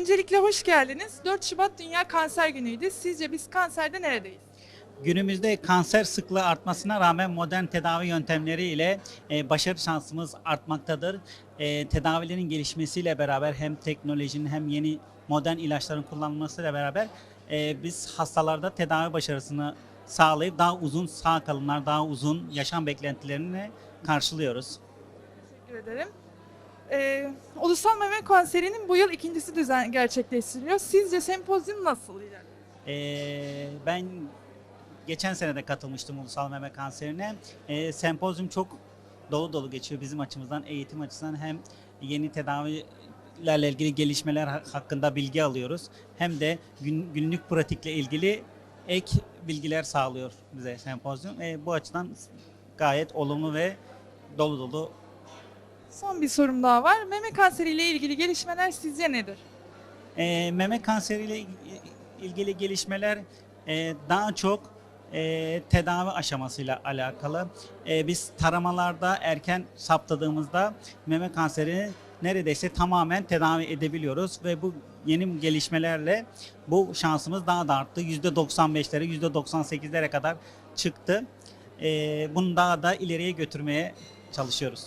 Öncelikle hoş geldiniz. 4 Şubat Dünya Kanser Günü'ydü. Sizce biz kanserde neredeyiz? Günümüzde kanser sıklığı artmasına rağmen modern tedavi yöntemleri ile e, başarı şansımız artmaktadır. E, tedavilerin gelişmesiyle beraber hem teknolojinin hem yeni modern ilaçların kullanılmasıyla beraber e, biz hastalarda tedavi başarısını sağlayıp daha uzun sağ kalımlar, daha uzun yaşam beklentilerini karşılıyoruz. Teşekkür ederim. Ee, Ulusal Meme Kanseri'nin bu yıl ikincisi düzen gerçekleştiriliyor. Sizce sempozyum nasıl ilerliyor? Ee, ben geçen sene de katılmıştım Ulusal Meme Kanseri'ne. Ee, sempozyum çok dolu dolu geçiyor bizim açımızdan, eğitim açısından hem yeni tedavilerle ilgili gelişmeler ha- hakkında bilgi alıyoruz. Hem de gün- günlük pratikle ilgili ek bilgiler sağlıyor bize sempozyum. Ee, bu açıdan gayet olumlu ve dolu dolu Son bir sorum daha var. Meme kanseri ile ilgili gelişmeler sizce nedir? E, meme kanseriyle il- ilgili gelişmeler e, daha çok e, tedavi aşamasıyla alakalı. E, biz taramalarda erken saptadığımızda meme kanserini neredeyse tamamen tedavi edebiliyoruz ve bu yeni gelişmelerle bu şansımız daha da arttı. %95'lere, %98'lere kadar çıktı. E, bunu daha da ileriye götürmeye çalışıyoruz